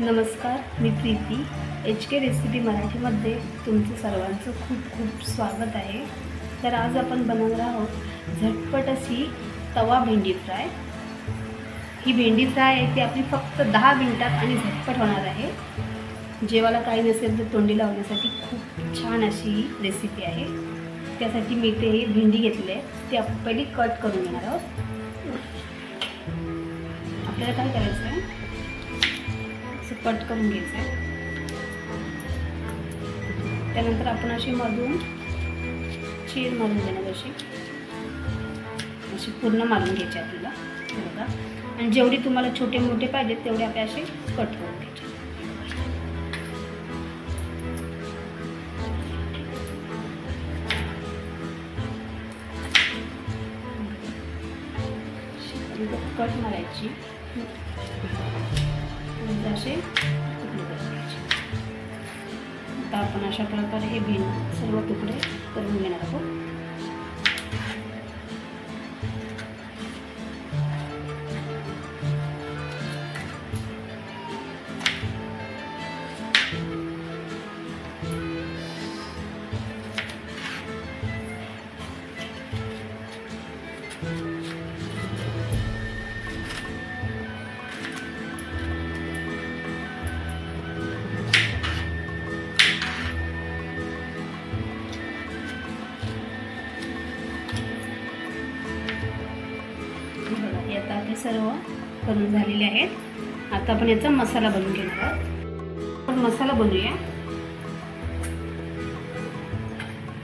नमस्कार मी Preeti. H K recipe मराठीमध्ये तुमचं सर्वांचं खूप खूप स्वागत आहे. तर आज आपण बनवणार आहोत झटपट अशी तवा भेंडी फ्राय. ही भेंडी फ्राय आहे ती आपली फक्त दहा मिनटात आणि झटपट होणार आहे. जेवाला काही नसेल तर तोंडी लावण्यासाठी खूप छान अशी ही रेसिपी आहे. त्यासाठी मी ते भेंडी घेतली आहे ती आपण पहिली कट करून घेणार आहोत. आपल्याला काय करायचं आहे कट करून घ्यायचं आहे त्यानंतर आपण अशी मधून चीर मारून देणार अशी. अशी पूर्ण मारून घ्यायची आपल्याला. बघा. आणि जेवढी तुम्हाला छोटे मोठे पाहिजेत तेवढे आपल्या असे कट करून घ्यायचे. कट मारायची. म्हणजे असे. तुकडे करून आता आपण अशा प्रकारे हे भेंड सर्व तुकडे करून घेणार आहोत. आपले सर्व करून झालेले आहेत. आता आपण याचा मसाला बनवून घेणार आहोत. आपण मसाला बनवूया.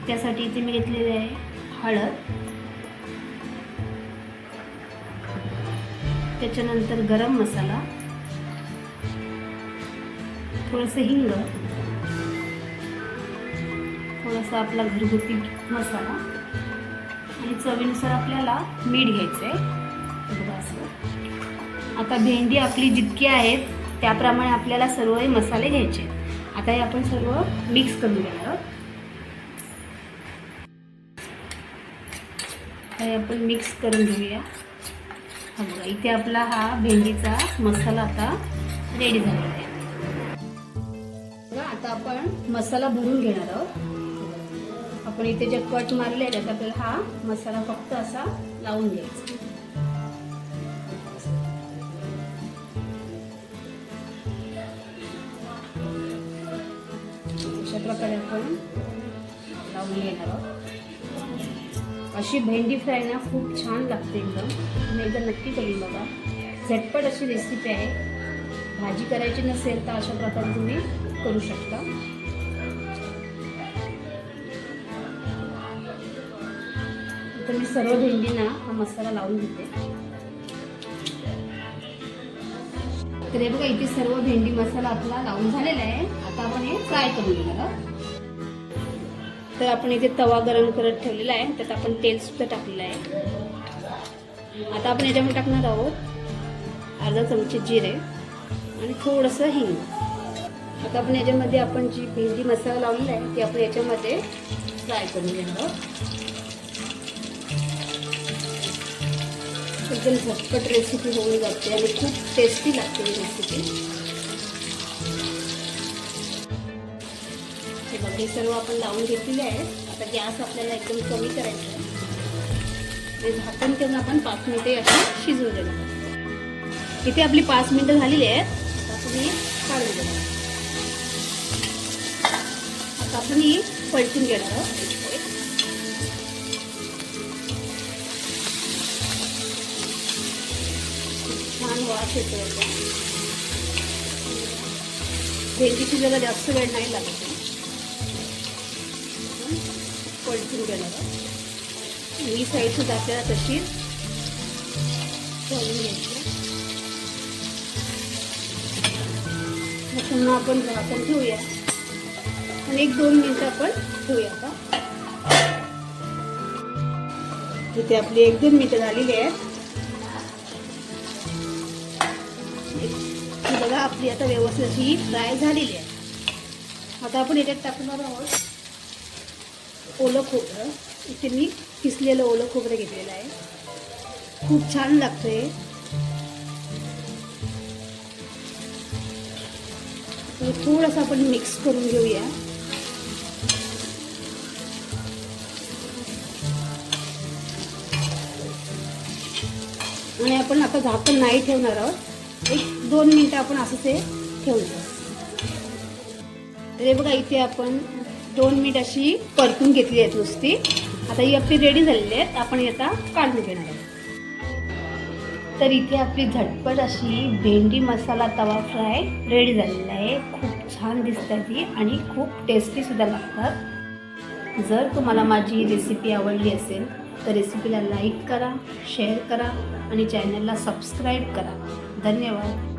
त्यासाठी इथे मी घेतलेले आहे हळद. त्याच्यानंतर गरम मसाला. थोडंसं हिंग. थोडासा आपला घरगुती मसाला. आणि चवीनुसार आपल्याला मीठ घ्यायचं आहे बघा असं आता भेंडी आपली जितकी आहेत त्याप्रमाणे आपल्याला सर्व हे मसाले घ्यायचे आता हे आपण सर्व मिक्स करून घेणार आहोत. हे आपण मिक्स करून घेऊया. हा बघा इथे आपला हा भेंडीचा मसाला आता रेडी झालेला आहे. बघा आता आपण मसाला भरून घेणार आहोत. आपण इथे जे कट मारले आहेत त्यात आपल्याला हा मसाला फक्त असा लावून घ्यायचा. प्रकारे आपण लावून घेणार आहोत. अशी भेंडी फ्राय ना खूप छान लागते एकदम. तुम्ही एकदा नक्की करून बघा. झटपट अशी रेसिपी आहे. भाजी करायची नसेल तर अशा प्रकारे तुम्ही करू शकता. तर मी सर्व भेंडींना हा मसाला लावून घेते. तर हे बघा इथे सर्व भेंडी मसाला आपला लावून झालेला आहे. आता आपण हे फ्राय करून घेणार आहोत. तर आपण इथे तवा गरम करत ठेवलेला आहे. त्यात आपण तेल सुद्धा टाकलेलं आहे. आता आपण याच्यामध्ये टाकणार आहोत अर्धा चमचे जिरे आणि थोडंसं हिंग. आता आपण याच्यामध्ये आपण जी भेंडी मसाला लावलेला आहे ती आपण याच्यामध्ये फ्राय करून घेणार आहोत. एकदम झटपट रेसिपी होऊन जाते आणि खूप टेस्टी लागते ही रेसिपी हे बघ हे सर्व आपण लावून घेतलेले आहे आता गॅस आपल्याला एकदम कमी करायचा आहे. ते झाकण ठेवून आपण पाच मिनिटे अशी शिजवून देणार इथे आपली पाच मिनिटं झालेली आहेत. आता आपण ही काढून देणार आता आपण ही पलटून घेणार आहोत. छान वास येतो भेंडीची जरा जास्त वेळ नाही लागत. पलटून घेणार. ही साईड सुद्धा आपल्याला तशी तळून घ्यायची पुन्हा आपण झाकण ठेवूया. आणि एक दोन मिनिटं आपण ठेवूया आता. इथे आपली एक दोन मिनिटं झालेली आहेत ही बघा आपली आता व्यवस्थित अशी फ्राय झालेली आहे. आता आपण याच्यात टाकणार आहोत ओलं खोबरं. इथे मी किसलेलं ओलं खोबरं घेतलेलं आहे. खूप छान लागतं हे थोडंसं आपण मिक्स करून घेऊया. आणि आपण आता झाकण नाही ठेवणार आहोत. एक दोन मिनटं आपण असंच हे तर हे बघा इथे आपण दोन मिनिट अशी परतून घेतली आहेत नुसती. आता ही आपली रेडी झालेली आहेत. आपण आता काढून घेणार आहोत. तर इथे आपली झटपट अशी भेंडी मसाला तवा फ्राय रेडी झालेला आहे. खूप छान दिसतात ती आणि खूप टेस्टीसुद्धा लागतात. जर तुम्हाला माझी रेसिपी आवडली असेल तर रेसिपीला लाईक करा शेअर करा आणि चॅनलला सबस्क्राईब करा. धन्यवाद.